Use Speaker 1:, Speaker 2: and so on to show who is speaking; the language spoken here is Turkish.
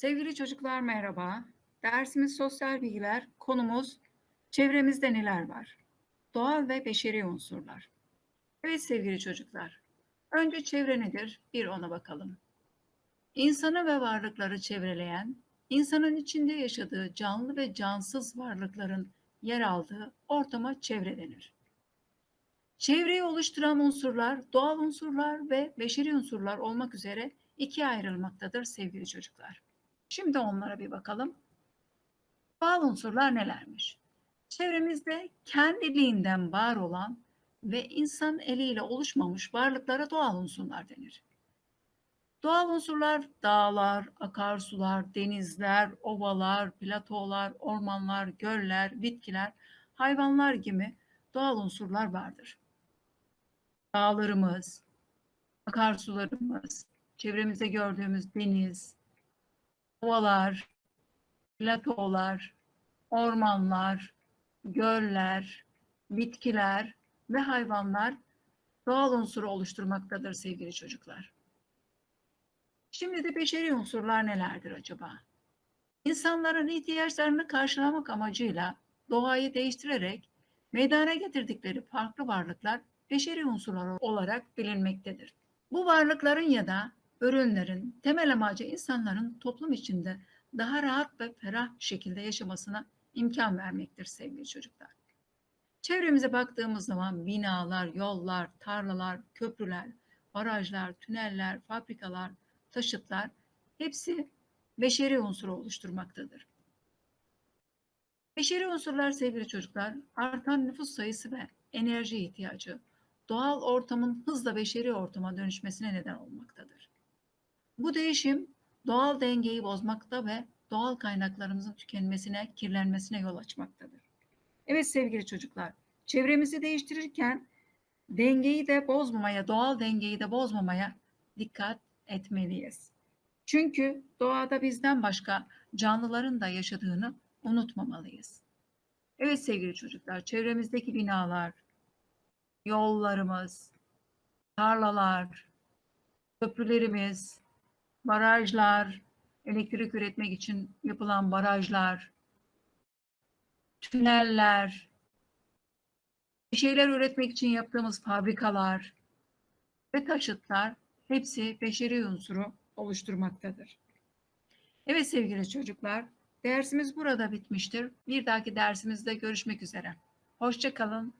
Speaker 1: Sevgili çocuklar merhaba. Dersimiz sosyal bilgiler. Konumuz çevremizde neler var? Doğal ve beşeri unsurlar. Evet sevgili çocuklar. Önce çevre nedir? Bir ona bakalım. İnsanı ve varlıkları çevreleyen, insanın içinde yaşadığı canlı ve cansız varlıkların yer aldığı ortama çevre denir. Çevreyi oluşturan unsurlar doğal unsurlar ve beşeri unsurlar olmak üzere ikiye ayrılmaktadır sevgili çocuklar. Şimdi onlara bir bakalım. Doğal unsurlar nelermiş? Çevremizde kendiliğinden var olan ve insan eliyle oluşmamış varlıklara doğal unsurlar denir. Doğal unsurlar dağlar, akarsular, denizler, ovalar, platolar, ormanlar, göller, bitkiler, hayvanlar gibi doğal unsurlar vardır. Dağlarımız, akarsularımız, çevremizde gördüğümüz deniz, ovalar, platolar, ormanlar, göller, bitkiler ve hayvanlar doğal unsuru oluşturmaktadır sevgili çocuklar. Şimdi de beşeri unsurlar nelerdir acaba? İnsanların ihtiyaçlarını karşılamak amacıyla doğayı değiştirerek meydana getirdikleri farklı varlıklar beşeri unsurlar olarak bilinmektedir. Bu varlıkların ya da ürünlerin temel amacı insanların toplum içinde daha rahat ve ferah şekilde yaşamasına imkan vermektir sevgili çocuklar. Çevremize baktığımız zaman binalar, yollar, tarlalar, köprüler, barajlar, tüneller, fabrikalar, taşıtlar hepsi beşeri unsuru oluşturmaktadır. Beşeri unsurlar sevgili çocuklar artan nüfus sayısı ve enerji ihtiyacı doğal ortamın hızla beşeri ortama dönüşmesine neden olmaktadır. Bu değişim doğal dengeyi bozmakta ve doğal kaynaklarımızın tükenmesine, kirlenmesine yol açmaktadır. Evet sevgili çocuklar, çevremizi değiştirirken dengeyi de bozmamaya, doğal dengeyi de bozmamaya dikkat etmeliyiz. Çünkü doğada bizden başka canlıların da yaşadığını unutmamalıyız. Evet sevgili çocuklar, çevremizdeki binalar, yollarımız, tarlalar, köprülerimiz, barajlar, elektrik üretmek için yapılan barajlar, tüneller, bir şeyler üretmek için yaptığımız fabrikalar ve taşıtlar hepsi beşeri unsuru oluşturmaktadır. Evet sevgili çocuklar, dersimiz burada bitmiştir. Bir dahaki dersimizde görüşmek üzere. Hoşça kalın,